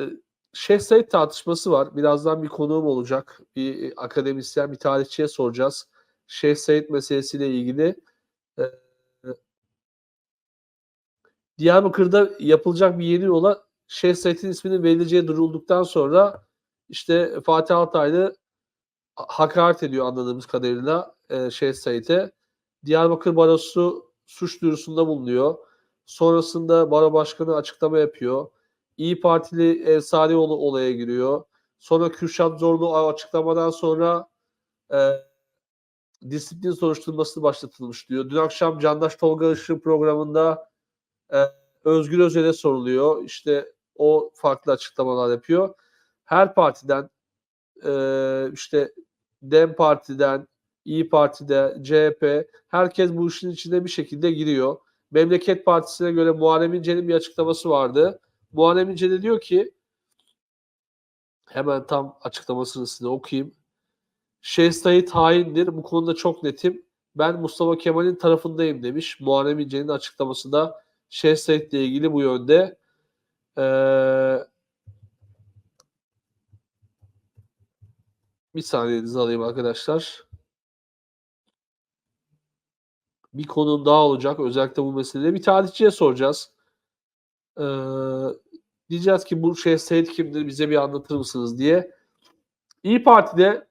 e, Şeyh Said tartışması var. Birazdan bir konuğum olacak. Bir e, akademisyen, bir tarihçiye soracağız. Şeyh Said meselesiyle ilgili. E, Diyarbakır'da yapılacak bir yeni yola Şeyh Said'in isminin verileceği durulduktan sonra işte Fatih Altaylı hakaret ediyor anladığımız kadarıyla e, Şeyh Said'e. Diyarbakır Barosu suç duyurusunda bulunuyor. Sonrasında baro başkanı açıklama yapıyor. İyi Partili Ensarioğlu olaya giriyor. Sonra Kürşat Zorlu açıklamadan sonra e, disiplin soruşturması başlatılmış diyor. Dün akşam Candaş Tolga Işık programında e, Özgür Özel'e soruluyor. İşte o farklı açıklamalar yapıyor. Her partiden e, işte Dem Parti'den, İyi Parti'de, CHP herkes bu işin içine bir şekilde giriyor. Memleket Partisi'ne göre Muharrem İnce'nin bir açıklaması vardı. Muharrem İnce de diyor ki hemen tam açıklamasını size okuyayım. Şeyh Said haindir. Bu konuda çok netim. Ben Mustafa Kemal'in tarafındayım demiş. Muharrem İnce'nin açıklaması da Şeyh Said ile ilgili bu yönde. Ee, bir saniyenizi alayım arkadaşlar. Bir konum daha olacak. Özellikle bu meselede bir tarihçiye soracağız. Ee, diyeceğiz ki bu şey Said kimdir bize bir anlatır mısınız diye. İyi Parti'de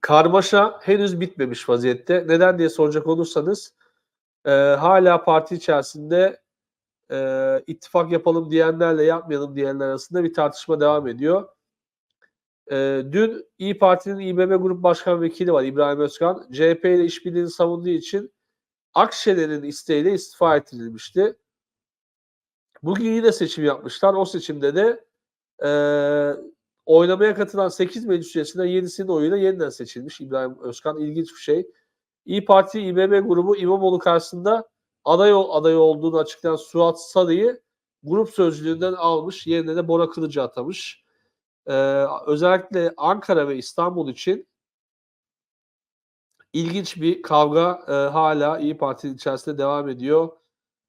karmaşa henüz bitmemiş vaziyette. Neden diye soracak olursanız e, hala parti içerisinde e, ittifak yapalım diyenlerle yapmayalım diyenler arasında bir tartışma devam ediyor. E, dün İyi Parti'nin İBB Grup Başkan Vekili var İbrahim Özkan. CHP ile işbirliğini savunduğu için Akşener'in isteğiyle istifa ettirilmişti. Bugün yine seçim yapmışlar. O seçimde de e, oylamaya katılan 8 meclis üyesinden 7'sinin oyuyla yeniden seçilmiş İbrahim Özkan. İlginç bir şey. İyi Parti İBB grubu İmamoğlu karşısında aday adayı olduğunu açıklayan Suat Sarı'yı grup sözcülüğünden almış. Yerine de Bora Kılıcı atamış. Ee, özellikle Ankara ve İstanbul için ilginç bir kavga e, hala İyi Parti içerisinde devam ediyor.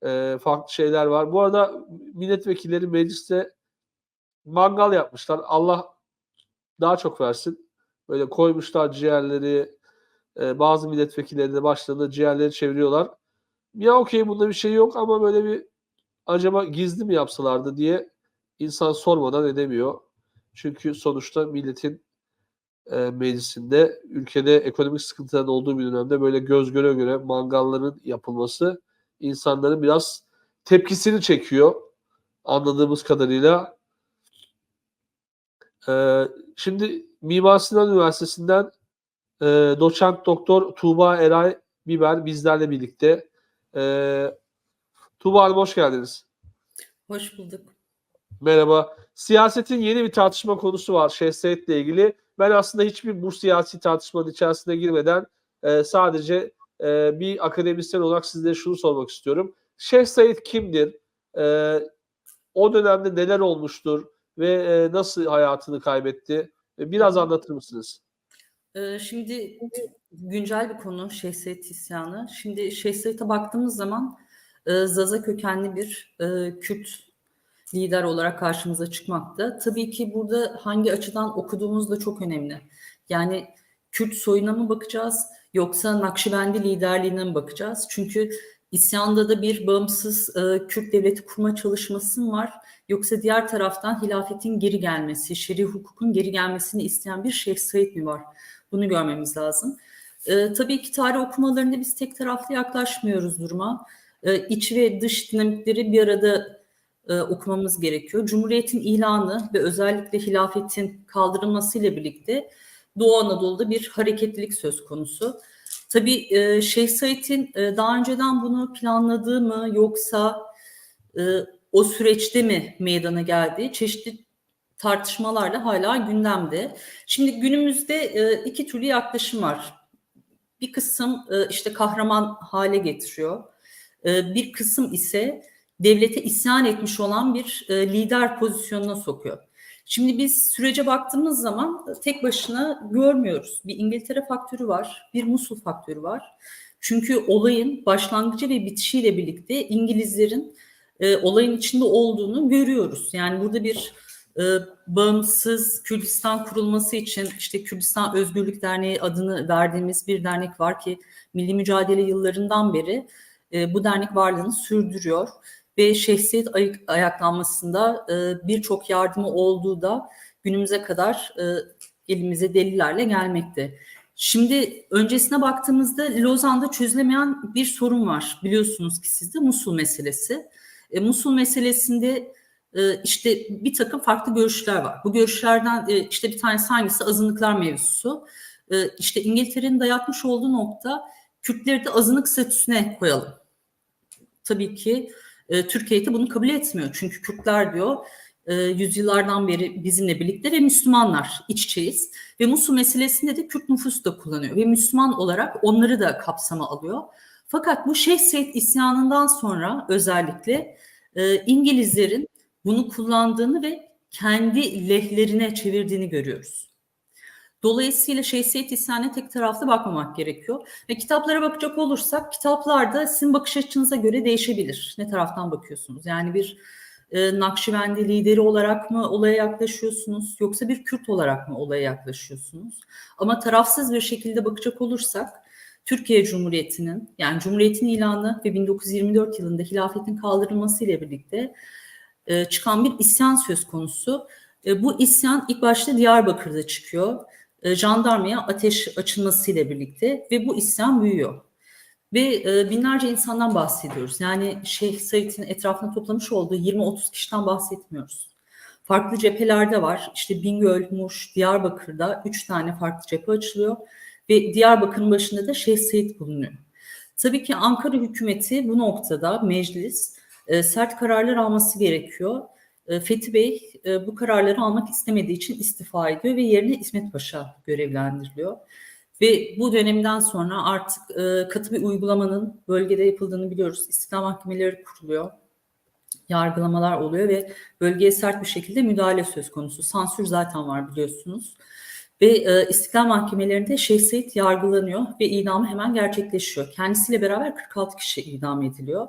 E, farklı şeyler var. Bu arada milletvekilleri mecliste mangal yapmışlar. Allah daha çok versin. Böyle koymuşlar ciğerleri. E, bazı milletvekilleri de başlarında ciğerleri çeviriyorlar. Ya okey bunda bir şey yok ama böyle bir acaba gizli mi yapsalardı diye insan sormadan edemiyor. Çünkü sonuçta milletin e, meclisinde ülkede ekonomik sıkıntıların olduğu bir dönemde böyle göz göre göre mangalların yapılması insanların biraz tepkisini çekiyor anladığımız kadarıyla. E, şimdi Mimar Sinan Üniversitesi'nden e, doçent doktor Tuğba Eray Biber bizlerle birlikte. E, Tuğba Hanım hoş geldiniz. Hoş bulduk. Merhaba. Siyasetin yeni bir tartışma konusu var şehsiyetle ilgili. Ben aslında hiçbir bu siyasi tartışmanın içerisine girmeden e, sadece e, bir akademisyen olarak sizlere şunu sormak istiyorum. Şeyh Said kimdir? E, o dönemde neler olmuştur ve e, nasıl hayatını kaybetti? E, biraz anlatır mısınız? Ee, şimdi güncel bir konu Şeyh Said isyanı. Şimdi Şeyh Said'e baktığımız zaman e, Zaza kökenli bir e, Kürt lider olarak karşımıza çıkmakta. Tabii ki burada hangi açıdan okuduğumuz da çok önemli. Yani Kürt soyuna mı bakacağız yoksa Nakşibendi liderliğine mi bakacağız? Çünkü isyanda da bir bağımsız e, Kürt devleti kurma çalışması mı var? Yoksa diğer taraftan hilafetin geri gelmesi, şer'i hukukun geri gelmesini isteyen bir Şeyh Said mi var? Bunu görmemiz lazım. E, tabii ki tarih okumalarında biz tek taraflı yaklaşmıyoruz duruma. E, iç ve dış dinamikleri bir arada e, okumamız gerekiyor. Cumhuriyetin ilanı ve özellikle hilafetin kaldırılmasıyla birlikte Doğu Anadolu'da bir hareketlilik söz konusu. Tabii e, Şeyh Said'in e, daha önceden bunu planladığı mı yoksa e, o süreçte mi meydana geldiği çeşitli tartışmalarla hala gündemde. Şimdi günümüzde e, iki türlü yaklaşım var. Bir kısım işte kahraman hale getiriyor. Bir kısım ise devlete isyan etmiş olan bir lider pozisyonuna sokuyor. Şimdi biz sürece baktığımız zaman tek başına görmüyoruz. Bir İngiltere faktörü var, bir Musul faktörü var. Çünkü olayın başlangıcı ve bitişiyle birlikte İngilizlerin e, olayın içinde olduğunu görüyoruz. Yani burada bir e, bağımsız Kürdistan kurulması için işte Kürdistan Özgürlük Derneği adını verdiğimiz bir dernek var ki milli mücadele yıllarından beri e, bu dernek varlığını sürdürüyor ve şahsiyet ay- ayaklanmasında e, birçok yardımı olduğu da günümüze kadar e, elimize delillerle gelmekte. Şimdi öncesine baktığımızda Lozan'da çözülemeyen bir sorun var biliyorsunuz ki sizde Musul meselesi. E, Musul meselesinde e, işte bir takım farklı görüşler var. Bu görüşlerden e, işte bir tanesi hangisi azınlıklar mevzusu. E, işte İngiltere'nin dayatmış olduğu nokta Kürtleri de azınlık statüsüne koyalım. Tabii ki e, Türkiye de bunu kabul etmiyor. Çünkü Kürtler diyor e, yüzyıllardan beri bizimle birlikte ve Müslümanlar iç içeyiz. Ve Musul meselesinde de Kürt nüfusu da kullanıyor. Ve Müslüman olarak onları da kapsama alıyor. Fakat bu Şeyh Seyd isyanından sonra özellikle e, İngilizlerin bunu kullandığını ve kendi lehlerine çevirdiğini görüyoruz. Dolayısıyla Şeyh Seyd isyanına tek taraflı bakmamak gerekiyor. Ve kitaplara bakacak olursak kitaplarda sizin bakış açınıza göre değişebilir. Ne taraftan bakıyorsunuz? Yani bir e, Nakşibendi lideri olarak mı olaya yaklaşıyorsunuz yoksa bir Kürt olarak mı olaya yaklaşıyorsunuz? Ama tarafsız bir şekilde bakacak olursak Türkiye Cumhuriyeti'nin yani Cumhuriyet'in ilanı ve 1924 yılında hilafetin kaldırılması ile birlikte e, çıkan bir isyan söz konusu. E, bu isyan ilk başta Diyarbakır'da çıkıyor. E, jandarmaya ateş açılmasıyla birlikte ve bu isyan büyüyor. Ve e, binlerce insandan bahsediyoruz. Yani Şeyh Said'in etrafına toplamış olduğu 20-30 kişiden bahsetmiyoruz. Farklı cephelerde var. İşte Bingöl, Muş, Diyarbakır'da 3 tane farklı cephe açılıyor. Ve Diyarbakır'ın başında da Şeyh Said bulunuyor. Tabii ki Ankara hükümeti bu noktada meclis e, sert kararlar alması gerekiyor. E, Fethi Bey e, bu kararları almak istemediği için istifa ediyor ve yerine İsmet Paşa görevlendiriliyor. Ve bu dönemden sonra artık e, katı bir uygulamanın bölgede yapıldığını biliyoruz. İstiklal mahkemeleri kuruluyor. Yargılamalar oluyor ve bölgeye sert bir şekilde müdahale söz konusu. Sansür zaten var biliyorsunuz. Ve e, İstiklal Mahkemelerinde Şeyh Said yargılanıyor ve idamı hemen gerçekleşiyor. Kendisiyle beraber 46 kişi idam ediliyor.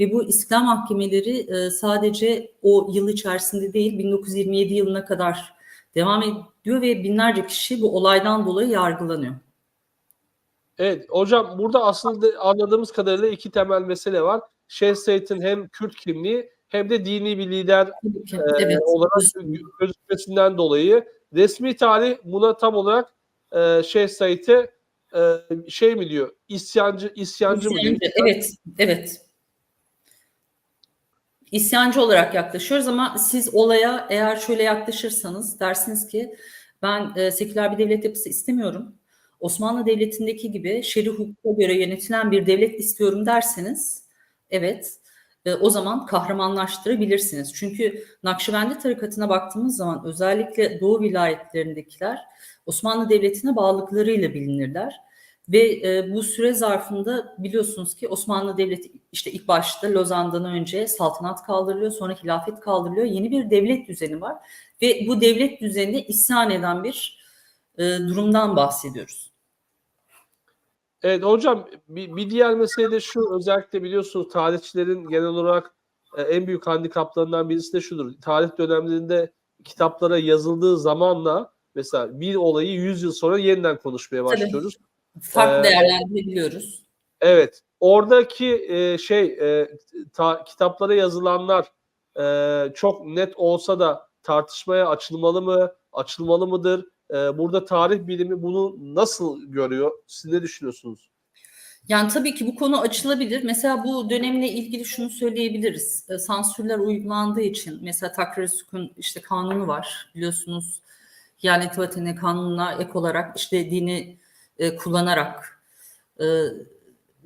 Ve bu İstiklal Mahkemeleri e, sadece o yıl içerisinde değil 1927 yılına kadar devam ediyor ve binlerce kişi bu olaydan dolayı yargılanıyor. Evet hocam burada aslında anladığımız kadarıyla iki temel mesele var. Şeyh Said'in hem Kürt kimliği hem de dini bir lider e, Evet. olarak gözükmesinden dolayı resmi tarih buna tam olarak e, Şeyh Said'e e, şey mi diyor? İsyancı isyancı mı diyor? İsyancı, Evet, evet. İsyancı olarak yaklaşıyoruz ama siz olaya eğer şöyle yaklaşırsanız dersiniz ki ben e, seküler bir devlet yapısı istemiyorum. Osmanlı Devleti'ndeki gibi şer'i hukuka göre yönetilen bir devlet istiyorum derseniz evet e, o zaman kahramanlaştırabilirsiniz. Çünkü Nakşibendi tarikatına baktığımız zaman özellikle Doğu vilayetlerindekiler Osmanlı Devleti'ne bağlılıklarıyla bilinirler. Ve e, bu süre zarfında biliyorsunuz ki Osmanlı Devleti işte ilk başta Lozan'dan önce saltanat kaldırılıyor, sonra hilafet kaldırılıyor. Yeni bir devlet düzeni var ve bu devlet düzenine isyan eden bir e, durumdan bahsediyoruz. Evet hocam bir, bir diğer mesele de şu özellikle biliyorsunuz tarihçilerin genel olarak e, en büyük handikaplarından birisi de şudur. Tarih dönemlerinde kitaplara yazıldığı zamanla mesela bir olayı 100 yıl sonra yeniden konuşmaya Tabii. Farklı Ee, değerlendirebiliyoruz. Evet. Oradaki e, şey e, ta- kitaplara yazılanlar e, çok net olsa da tartışmaya açılmalı mı? Açılmalı mıdır? E, burada tarih bilimi bunu nasıl görüyor? Siz ne düşünüyorsunuz? Yani tabii ki bu konu açılabilir. Mesela bu dönemle ilgili şunu söyleyebiliriz. E, sansürler uygulandığı için mesela takrir sükun işte kanunu var biliyorsunuz. Yani Vatani kanununa ek olarak işte dini e, kullanarak e,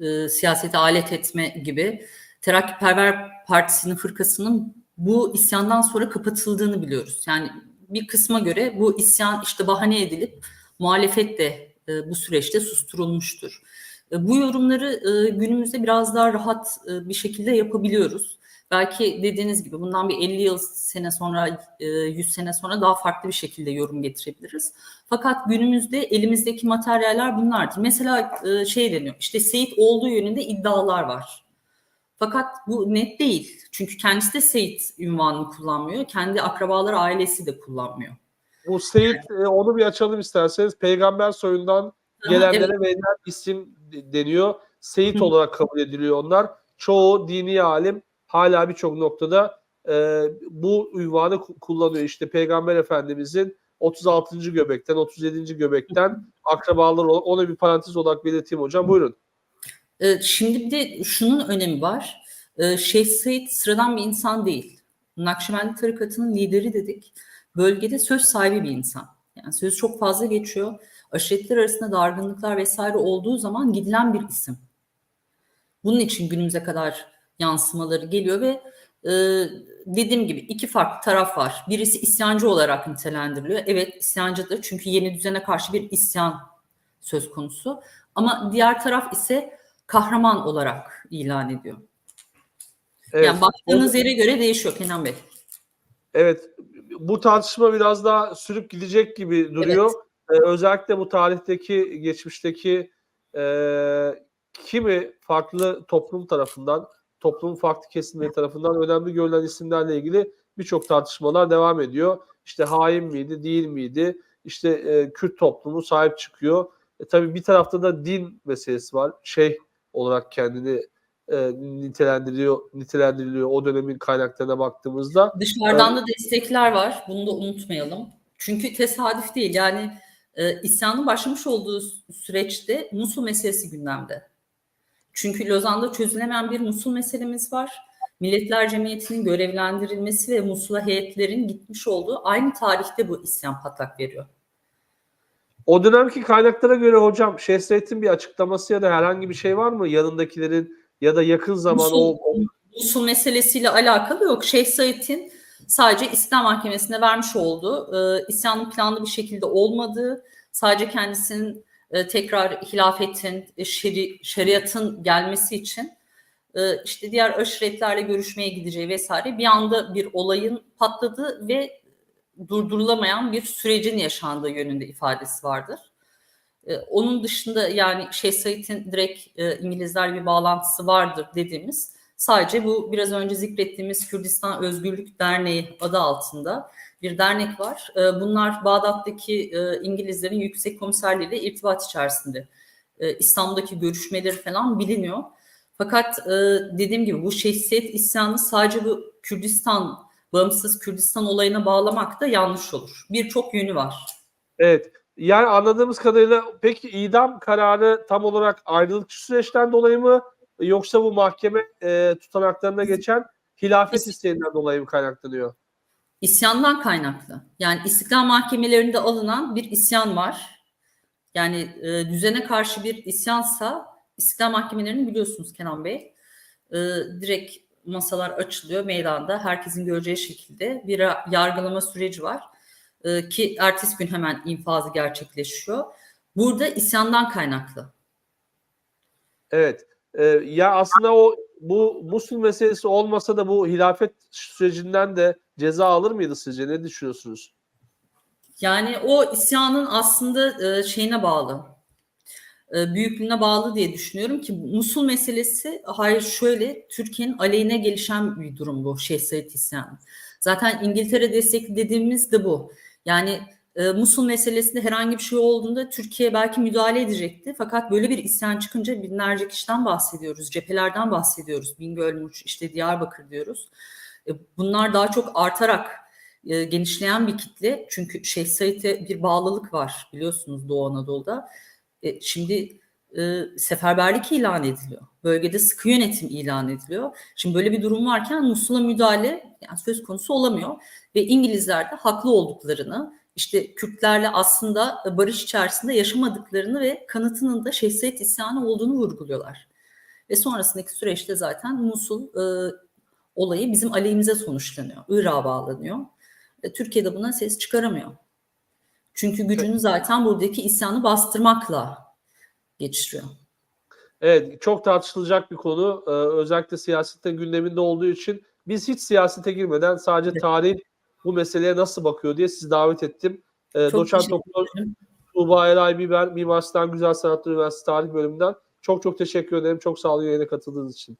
e, siyasete alet etme gibi Terakkiperver Partisi'nin fırkasının bu isyandan sonra kapatıldığını biliyoruz. Yani bir kısma göre bu isyan işte bahane edilip muhalefet de e, bu süreçte susturulmuştur. E, Bu yorumları e, günümüzde biraz daha rahat e, bir şekilde yapabiliyoruz. Belki dediğiniz gibi bundan bir 50 yıl sene sonra, e, 100 sene sonra daha farklı bir şekilde yorum getirebiliriz. Fakat günümüzde elimizdeki materyaller bunlardır. Mesela e, şey deniyor, işte Seyit olduğu yönünde iddialar var. Fakat bu net değil. Çünkü kendisi de Seyit ünvanını kullanmıyor. Kendi akrabaları, ailesi de kullanmıyor. Bu Seyit e, onu bir açalım isterseniz. Peygamber soyundan gelenlere evet. verilen isim de- deniyor. Seyit Hı. olarak kabul ediliyor onlar. Çoğu dini alim hala birçok noktada e, bu ünvanı ku- kullanıyor. İşte Peygamber Efendimizin 36. göbekten, 37. göbekten akrabaları olan- ona bir parantez olarak belirteyim hocam. Buyurun. Ee, Şimdi bir de şunun önemi var. Ee, Şeyh Said sıradan bir insan değil. Nakşibendi tarikatının lideri dedik. Bölgede söz sahibi bir insan. Yani söz çok fazla geçiyor. Aşiretler arasında dargınlıklar vesaire olduğu zaman gidilen bir isim. Bunun için günümüze kadar yansımaları geliyor ve e, dediğim gibi iki farklı taraf var. Birisi isyancı olarak nitelendiriliyor. Evet isyancıdır çünkü yeni düzene karşı bir isyan söz konusu. Ama diğer taraf ise kahraman olarak ilan ediyor. Evet. Yani baktığınız yere göre değişiyor Kenan Bey. Evet, bu tartışma biraz daha sürüp gidecek gibi duruyor. Ee, özellikle bu tarihteki, geçmişteki e, kimi farklı toplum tarafından, toplumun farklı kesimleri tarafından önemli görülen isimlerle ilgili birçok tartışmalar devam ediyor. İşte hain miydi, değil miydi? İşte e, Kürt toplumu sahip çıkıyor. E, tabii bir tarafta da din meselesi var. Şeyh olarak kendini e, nitelendiriyor, nitelendiriliyor o dönemin kaynaklarına baktığımızda. Dışarıdan da destekler var. Bunu da unutmayalım. Çünkü tesadüf değil. Yani e, isyanın başlamış olduğu süreçte Musul meselesi gündemde. Çünkü Lozan'da çözülemeyen bir Musul meselemiz var. Milletler Cemiyeti'nin görevlendirilmesi ve Musul'a heyetlerin gitmiş olduğu aynı tarihte bu isyan patlak veriyor. O dönemki kaynaklara göre hocam Şeyh Said'in bir açıklaması ya da herhangi bir şey var mı? Yanındakilerin ya da yakın zaman Musul, o, o Musul meselesiyle alakalı yok. Şeyh Said'in sadece İslam Mahkemesi'ne vermiş olduğu e, isyanın planlı bir şekilde olmadığı, sadece kendisinin e, tekrar hilafetin, e, şeri, şeriatın gelmesi için e, işte diğer aşiretlerle görüşmeye gideceği vesaire bir anda bir olayın patladığı ve durdurulamayan bir sürecin yaşandığı yönünde ifadesi vardır. Onun dışında yani Şeyh Said'in direkt İngilizlerle bir bağlantısı vardır dediğimiz sadece bu biraz önce zikrettiğimiz Kürdistan Özgürlük Derneği adı altında bir dernek var. E, bunlar Bağdat'taki e, İngilizlerin yüksek komiserliğiyle irtibat içerisinde. E, İstanbul'daki görüşmeleri falan biliniyor. Fakat e, dediğim gibi bu Said isyanı sadece bu Kürdistan, bağımsız Kürdistan olayına bağlamak da yanlış olur. Birçok yönü var. evet yani anladığımız kadarıyla peki idam kararı tam olarak ayrılıkçı süreçten dolayı mı yoksa bu mahkeme e, tutanaklarına geçen hilafet isteğinden dolayı mı kaynaklanıyor? İsyandan kaynaklı. Yani istiklal mahkemelerinde alınan bir isyan var. Yani e, düzene karşı bir isyansa istiklal mahkemelerini biliyorsunuz Kenan Bey. E, direkt masalar açılıyor meydanda herkesin göreceği şekilde bir yargılama süreci var. E, ki ertesi gün hemen infazı gerçekleşiyor. Burada isyandan kaynaklı. Evet. E, ya aslında o bu Musul meselesi olmasa da bu hilafet sürecinden de ceza alır mıydı sizce? Ne düşünüyorsunuz? Yani o isyanın aslında e, şeyine bağlı. E, büyüklüğüne bağlı diye düşünüyorum ki Musul meselesi hayır şöyle Türkiye'nin aleyhine gelişen bir durum bu Şeyh Said isyanı. Zaten İngiltere destekli dediğimiz de bu. Yani e, Musul meselesinde herhangi bir şey olduğunda Türkiye belki müdahale edecekti. Fakat böyle bir isyan çıkınca binlerce kişiden bahsediyoruz. Cephelerden bahsediyoruz. Bingöl, Muş, işte Diyarbakır diyoruz. E, bunlar daha çok artarak e, genişleyen bir kitle. Çünkü Şeyh Said'e bir bağlılık var biliyorsunuz Doğu Anadolu'da. E, şimdi seferberlik ilan ediliyor. Bölgede sıkı yönetim ilan ediliyor. Şimdi böyle bir durum varken Musul'a müdahale yani söz konusu olamıyor. Ve İngilizler de haklı olduklarını, işte Kürtlerle aslında barış içerisinde yaşamadıklarını ve kanıtının da Said isyanı olduğunu vurguluyorlar. Ve sonrasındaki süreçte zaten Musul e, olayı bizim aleyhimize sonuçlanıyor. Irak'a bağlanıyor. E, Türkiye'de buna ses çıkaramıyor. Çünkü gücünü zaten buradaki isyanı bastırmakla geçiriyor. Evet, çok tartışılacak bir konu. Ee, özellikle siyasette gündeminde olduğu için biz hiç siyasete girmeden sadece Evet. tarih bu meseleye nasıl bakıyor diye sizi davet ettim. Çok Doçent Doktor. Tuğba Eray Biber, Mimar Sinan Güzel Sanatlar Üniversitesi Tarih Bölümünden çok çok teşekkür ederim. Çok sağ olun yayına katıldığınız için.